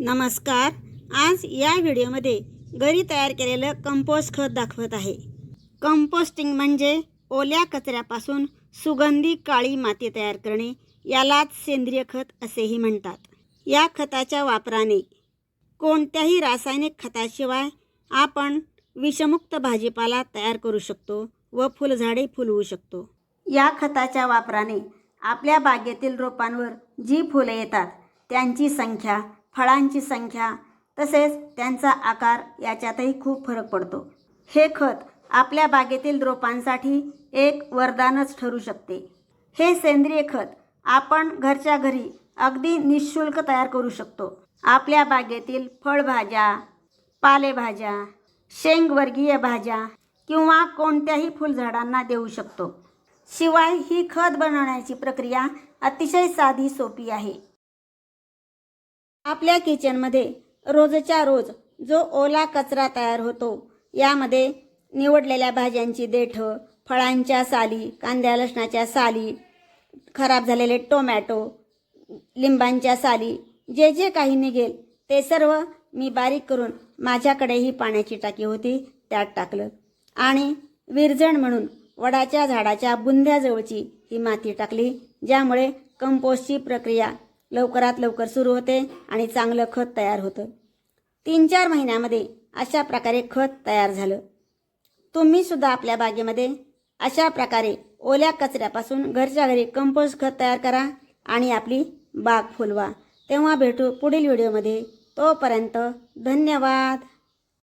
नमस्कार. आज या व्हिडिओमध्ये घरी तयार केलेलं कंपोस्ट खत दाखवत आहे. कंपोस्टिंग म्हणजे ओल्या कचऱ्यापासून सुगंधी काळी माती तयार करणे यालाच सेंद्रिय खत असेही म्हणतात. या खताच्या वापराने कोणत्याही रासायनिक खताशिवाय आपण विषमुक्त भाजीपाला तयार करू शकतो व फुलझाडे फुलवू शकतो. या खताच्या वापराने आपल्या बागेतील रोपांवर जी फुलं येतात त्यांची संख्या फळांची संख्या तसेच त्यांचा आकार याच्यातही खूप फरक पडतो. हे खत आपल्या बागेतील रोपांसाठी एक वरदानच ठरू शकते. हे सेंद्रिय खत आपण घरच्या घरी अगदी निशुल्क तयार करू शकतो. आपल्या बागेतील फळभाज्या पालेभाज्या शेंगवर्गीय भाज्या किंवा कोणत्याही फुलझाडांना देऊ शकतो. शिवाय ही खत बनवण्याची प्रक्रिया अतिशय साधी सोपी आहे. आपल्या किचनमध्ये रोजच्या रोज जो ओला कचरा तयार होतो यामध्ये निवडलेल्या भाज्यांची देठं फळांच्या साली कांद्या लसणाच्या साली खराब झालेले टोमॅटो लिंबांच्या साली जे जे काही निघेल ते सर्व मी बारीक करून माझ्याकडे ही पाण्याची टाकी होती त्यात टाकलं. आणि विरजण म्हणून वडाच्या झाडाच्या बुंध्याजवळची ही माती टाकली ज्यामुळे कंपोस्टची प्रक्रिया लवकरात लवकर सुरू होते आणि चांगलं खत तयार होतं. तीन चार महिन्यामध्ये अशा प्रकारे खत तयार झालं. तुम्ही सुद्धा आपल्या बागेमध्ये अशा प्रकारे ओल्या कचऱ्यापासून घरच्या घरी कंपोस्ट खत तयार करा आणि आपली बाग फुलवा. तेव्हा भेटू पुढील व्हिडिओमध्ये. तोपर्यंत धन्यवाद.